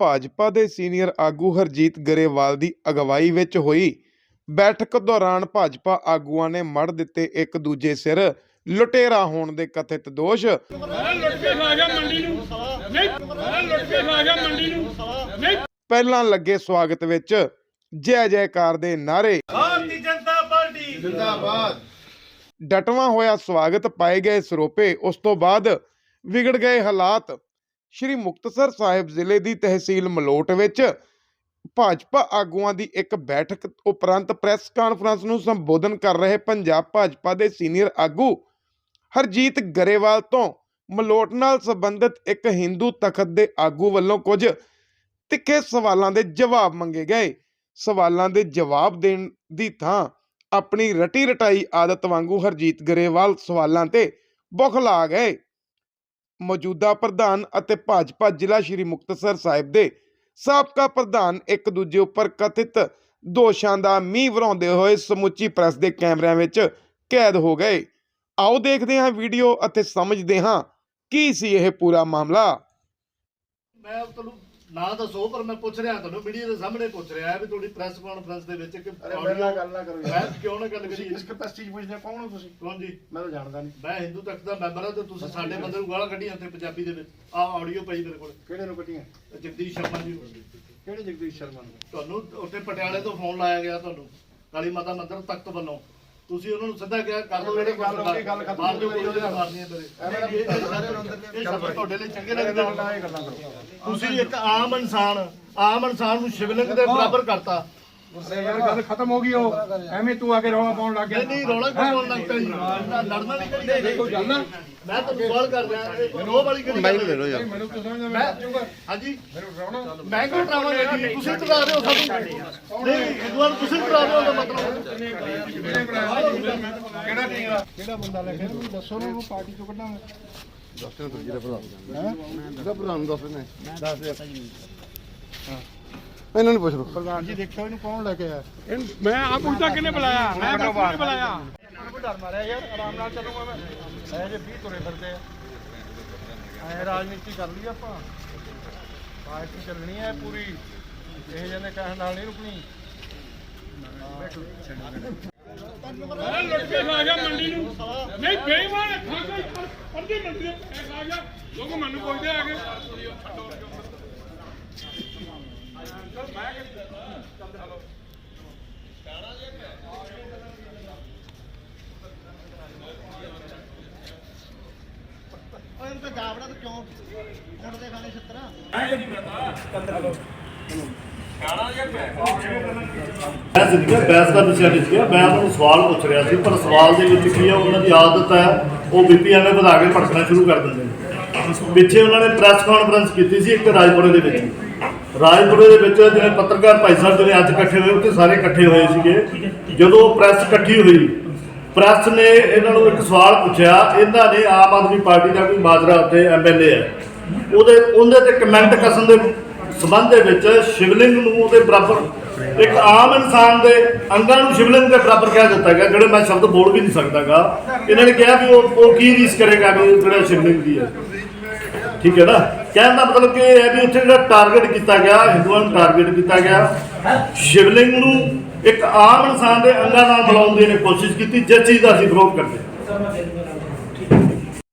ਭਾਜਪਾ ਦੇ ਸੀਨੀਅਰ ਆਗੂ ਹਰਜੀਤ ਗਰੇਵਾਲ ਦੀ ਅਗਵਾਈ ਵਿੱਚ ਹੋਈ। ਬੈਠਕ ਦੌਰਾਨ ਭਾਜਪਾ ਆਗੂਆਂ ਨੇ ਮੜ ਦਿੱਤੇ ਇੱਕ ਦੂਜੇ ਸਿਰ। ਲੁਟੇਰਾ ਹੋਣ ਦੇ ਕਥਿਤ ਦੋਸ਼। ਪਹਿਲਾਂ ਲੱਗੇ ਸਵਾਗਤ ਵਿੱਚ ਜੈ ਜੈਕਾਰ ਦੇ ਨਾਰੇ ਭਾਰਤੀ ਜਨਤਾ ਪਾਰਟੀ। ਡਟਵਾ ਹੋਇਆ ਸਵਾਗਤ ਪਾਏ ਗਏ ਸਰੋਪੇ। ਉਸ ਤੋਂ ਬਾਅਦ ਵਿਗੜ ਗਏ ਹਾਲਾਤ। ਸ਼੍ਰੀ ਮੁਕਤਸਰ ਸਾਹਿਬ ਜ਼ਿਲ੍ਹੇ ਦੀ ਤਹਿਸੀਲ ਮਲੋਟ ਵਿੱਚ ਭਾਜਪਾ ਆਗੂਆਂ ਦੀ ਇੱਕ ਬੈਠਕ ਉਪਰੰਤ ਪ੍ਰੈਸ ਕਾਨਫਰੰਸ ਨੂੰ ਸੰਬੋਧਨ ਕਰ ਰਹੇ ਪੰਜਾਬ ਭਾਜਪਾ ਦੇ ਸੀਨੀਅਰ ਆਗੂ ਹਰਜੀਤ ਗਰੇਵਾਲ ਤੋਂ ਮਲੋਟ ਨਾਲ ਸੰਬੰਧਿਤ ਇੱਕ ਹਿੰਦੂ ਤਖਤ ਦੇ ਆਗੂ ਵੱਲੋਂ ਕੁਝ ਤਿੱਖੇ ਸਵਾਲਾਂ ਦੇ ਜਵਾਬ ਮੰਗੇ ਗਏ। ਸਵਾਲਾਂ ਦੇ ਜਵਾਬ ਦੇਣ ਦੀ ਥਾਂ ਆਪਣੀ ਰਟੀ ਰਟਾਈ ਆਦਤ ਵਾਂਗੂ ਹਰਜੀਤ ਗਰੇਵਾਲ ਸਵਾਲਾਂ ਤੇ ਬੁਖਲਾ ਗਏ। ਮੌਜੂਦਾ ਪ੍ਰਧਾਨ ਅਤੇ ਭਾਜਪਾ ਜ਼ਿਲ੍ਹਾ ਸ਼੍ਰੀ ਮੁਕਤਸਰ ਸਾਹਿਬ ਦੇ ਸਾਬਕਾ ਪ੍ਰਧਾਨ ਇੱਕ ਦੂਜੇ ਉੱਪਰ ਕਥਿਤ ਦੋਸ਼ਾਂ ਦਾ ਮੀਂਹ ਵਰਾਉਂਦੇ ਹੋਏ ਸਮੁੱਚੀ ਪ੍ਰੈਸ ਦੇ ਕੈਮਰਿਆਂ ਵਿੱਚ ਕੈਦ ਹੋ ਗਏ। ਆਓ ਦੇਖਦੇ ਹਾਂ ਵੀਡੀਓ ਅਤੇ ਸਮਝਦੇ ਹਾਂ ਕੀ ਸੀ ਇਹ ਪੂਰਾ ਮਾਮਲਾ। ਮੈਂ ਤੁਹਾਨੂੰ ਨਾ ਦੱਸੋ ਪਰ ਮੈਂ ਪੁੱਛ ਰਿਹਾ ਤੁਹਾਨੂੰ ਵੀਡੀਓ ਦੇ ਸਾਹਮਣੇ ਪੁੱਛ ਰਿਹਾ ਵੀ ਤੁਹਾਡੀ ਪ੍ਰੈਸ ਕਾਨਫਰੰਸ ਦੇ ਵਿੱਚ ਕਿ ਅਰੇ ਮੇਰੇ ਨਾਲ ਗੱਲ ਨਾ ਕਰੋ ਮੈਂ ਯਾਰ ਕਿਉਂ ਨਾ ਗੱਲ ਤੁਸੀਂ ਕਰੀ ਇਸ ਕਪੈਸਿਟੀ ਚ ਪੁੱਛਦੇ ਹੋ, ਕੌਣ ਹੋ ਤੁਸੀਂ? ਕੌਣ ਜੀ? ਮੈਂ ਤਾਂ ਜਾਣਦਾ ਨਹੀਂ। ਮੈਂ ਹਿੰਦੂ ਤਖਤ ਦਾ ਮੈਂਬਰ ਹਾਂ ਤੇ ਤੁਸੀਂ ਸਾਡੇ ਬੰਦੇ ਨੂੰ ਗਾਲਾਂ ਕੱਢੀਆਂ ਤੇ ਪੰਜਾਬੀ ਦੇ ਵਿੱਚ। ਆ ਆਡੀਓ ਪਈ ਮੇਰੇ ਕੋਲ। ਕਿਹੜੇ ਨੂੰ ਕੱਟੀਆਂ ਜਗਦੀਸ਼ ਸ਼ਰਮਾ ਜੀ ਨੂੰ। ਕਿਹੜੇ ਜਗਦੀਸ਼ ਸ਼ਰਮਾ ਨੂੰ? ਤੁਹਾਨੂੰ ਉੱਥੇ ਪਟਿਆਲੇ ਤੋਂ ਫੋਨ ਲਾਇਆ ਗਿਆ ਤੁਹਾਨੂੰ। ਕਾਲੀ ਮਾਤਾ ਮੰਦਿਰ ਤਖਤ ਵੱਲੋਂ। ਤੁਸੀਂ ਉਹਨਾਂ ਨੂੰ ਸਿੱਧਾ ਕਿਹਾ ਕਰ ਲਓ ਜਿਹੜੀ ਗੱਲ ਹੋ ਗਈ, ਗੱਲ ਖਤਮ ਮਾਰ ਦਿਓ ਹੋ ਗਈ, ਗੋਲੀਆਂ ਮਾਰਨੀਆਂ ਮੇਰੇ ਇਹ- ਸ਼ਬਦ ਤੁਹਾਡੇ ਲਈ ਚੰਗੇ ਲੱਗਦੇ ਗੱਲਾਂ ਆ? ਇਹ ਗੱਲਾਂ ਕਰੋ। ਤੁਸੀਂ ਇੱਕ ਆਮ ਇਨਸਾਨ ਆਮ ਇਨਸਾਨ ਨੂੰ ਸ਼ਿਵਲਿੰਗ ਦੇ ਬਰਾਬਰ ਕਰਤਾ। ਯਾਰ ਗੱਲ ਖਤਮ ਹੋ ਗਈ ਉਹ। ਐਵੇਂ ਤੂੰ ਆ ਕੇ ਰੌਲਾ ਪਾਉਣ ਲੱਗ ਗਿਆ। ਨਹੀਂ ਰੌਲਾ ਕਿਉਂ ਪਾਉਣ ਲੱਗ ਪਿਆ ਜੀ? ਲੜਨਾ ਨਹੀਂ ਕਰੀ ਕੋਈ ਗੱਲ ਨਾ। ਮੈਂ ਤੁਹਾਨੂੰ ਸਵਾਲ ਕਰ ਰਿਹਾ ਇਹ ਰੋਹ ਵਾਲੀ ਕਿਹੜੀ ਗੱਲ ਲੈ ਲਓ ਯਾਰ। ਮੈਨੂੰ ਤਾਂ ਸਮਝ ਮੈਂ ਹਾਂਜੀ। ਮੈਨੂੰ ਡਰਾਉਣਾ ਮੈਂ ਕਿਉਂ ਡਰਾਵਾਂਗਾ ਜੀ ਤੁਸੀਂ ਡਰਾ ਰਹੇ ਹੋ ਸਾਨੂੰ। ਨਹੀਂ ਵਿਦਵਾਨ ਤੁਸੀਂ ਡਰਾ ਰਹੇ ਹੋ ਦਾ ਮਤਲਬ ਕਿਹੜਾ ਟੀਕਾ ਕਿਹੜਾ ਬੰਦਾ ਲੈ ਕੇ ਮੈਨੂੰ ਦੱਸੋ ਨਾ ਉਹ ਪਾਰਟੀ ਚੋਂ ਕੱਢਾਂਗੇ ਇਹਨਾਂ ਨੂੰ ਪੁੱਛ ਲਓ ਪ੍ਰਧਾਨ ਜੀ ਦੇਖਿਓ ਇਹਨੂੰ ਕੌਣ ਲੈ ਕੇ ਆਇਆ ਮੈਂ ਆ ਪੁੱਛਦਾ ਕਿਨੇ ਬੁਲਾਇਆ ਮੈਂ ਕਿਹਨੇ ਬੁਲਾਇਆ ਕੋਈ ਡਰ ਮਾਰਿਆ ਯਾਰ ਆਰਾਮ ਨਾਲ ਚੱਲੂਗਾ ਮੈਂ ਐ ਜੇ 20 ਤੁਰੇ ਫਿਰਦੇ ਆ ਐ ਰਾਜਨੀਤੀ ਕਰ ਲਈ ਆਪਾਂ ਪਾਰਟੀ ਚੱਲਣੀ ਹੈ ਪੂਰੀ ਇਹ ਜਿਹਨੇ ਕਹਿਣ ਨਾਲ ਨਹੀਂ ਰੁਕਣੀ ਮੈਂ ਲੁੱਟ ਕੇ ਖਾ ਗਿਆ ਮੰਡੀ ਨੂੰ। ਨਹੀਂ ਬੇਈਮਾਨ ਖਾ ਕੇ ਅੱਧੀ ਮੰਡੀ ਦੇ ਪੈਸੇ ਖਾ ਗਿਆ। ਲੋਕ ਮੈਨੂੰ ਪੁੱਛਦੇ ਆ ਕੇ। ਬਹਿਸ ਨਹੀਂ ਹੈ ਬਹਿਸ ਦਾ ਵਿਸ਼ਾ ਨਹੀਂ ਸੀਗਾ ਮੈਂ ਉਹਨਾਂ ਨੂੰ ਸਵਾਲ ਪੁੱਛ ਰਿਹਾ ਸੀ, ਪਰ ਸਵਾਲ ਦੇ ਵਿੱਚ ਕੀ ਹੈ ਉਹਨਾਂ ਦੀ ਆਦਤ ਹੈ, ਉਹ ਬੀਪੀਐਨ ਨੇ ਵਧਾ ਕੇ ਭੜਕਣਾ ਸ਼ੁਰੂ ਕਰ ਦਿੰਦੇ ਨੇ। ਪਿੱਛੇ ਉਹਨਾਂ ਨੇ ਪ੍ਰੈਸ ਕਾਨਫਰੰਸ ਕੀਤੀ ਸੀ ਇੱਕ ਰਾਜਪੁਰੇ ਦੇ ਵਿੱਚ। ਰਾਜਪੁਰੇ ਦੇ ਵਿੱਚ ਜਿਹੜੇ ਪੱਤਰਕਾਰ ਭਾਈ ਸਾਹਿਬ ਜਿਹੜੇ ਅੱਜ ਇਕੱਠੇ ਹੋਏ, ਉੱਥੇ ਸਾਰੇ ਇਕੱਠੇ ਹੋਏ ਸੀਗੇ। ਜਦੋਂ ਪ੍ਰੈਸ ਇਕੱਠੀ ਹੋਈ, ਪ੍ਰੈਸ ਨੇ ਇਹਨਾਂ ਨੂੰ ਇੱਕ ਸਵਾਲ ਪੁੱਛਿਆ, ਇਹਨਾਂ ਨੇ ਆਮ ਆਦਮੀ ਪਾਰਟੀ ਦਾ ਕੋਈ ਮਾਜਰਾ ਉੱਥੇ ਐਮਐਲਏ ਹੈ। ਉਹਦੇ ਉਹਦੇ ਤੇ ਕਮੈਂਟ ਕਸਣ ਦੇ ਸਬੰਧ ਦੇ ਵਿੱਚ ਸ਼ਿਵਲਿੰਗ ਨੂੰ ਉਹਦੇ ਬਰਾਬਰ ਇੱਕ ਆਮ ਇਨਸਾਨ ਦੇ ਅੰਗਾਂ ਨੂੰ ਸ਼ਿਵਲਿੰਗ ਦੇ ਬਰਾਬਰ ਕਹਿ ਦਿੱਤਾ ਗਿਆ, ਜਿਹੜੇ ਮੈਂ ਸ਼ਬਦ ਬੋਲ ਵੀ ਨਹੀਂ ਸਕਦਾਗਾ। ਇਹਨਾਂ ਨੇ ਕਿਹਾ ਵੀ ਉਹ ਉਹ ਕੀ ਰੀਸ ਕਰੇਗਾ ਵੀ ਜਿਹੜਾ ਸ਼ਿਵਲਿੰਗ ਦੀ ਹੈ। ਠੀਕ ਹੈ ਨਾ? ਕਹਿਣ ਦਾ ਮਤਲਬ ਕਿ ਇਹ ਹੈ ਵੀ ਉੱਥੇ ਜਿਹੜਾ ਟਾਰਗੇਟ ਕੀਤਾ ਗਿਆ, ਹਿੰਦੂਆਂ ਨੂੰ ਟਾਰਗੇਟ ਕੀਤਾ ਗਿਆ, ਸ਼ਿਵਲਿੰਗ ਨੂੰ ਇੱਕ ਆਮ ਇਨਸਾਨ ਦੇ ਅੰਗਾਂ ਨਾਲ ਮਿਲਾਉਣ ਦੀ ਇਹਨੇ ਕੋਸ਼ਿਸ਼ ਕੀਤੀ, ਜਿਸ ਚੀਜ਼ ਦਾ ਅਸੀਂ ਵਿਰੋਧ ਕਰਦੇ ਹਾਂ।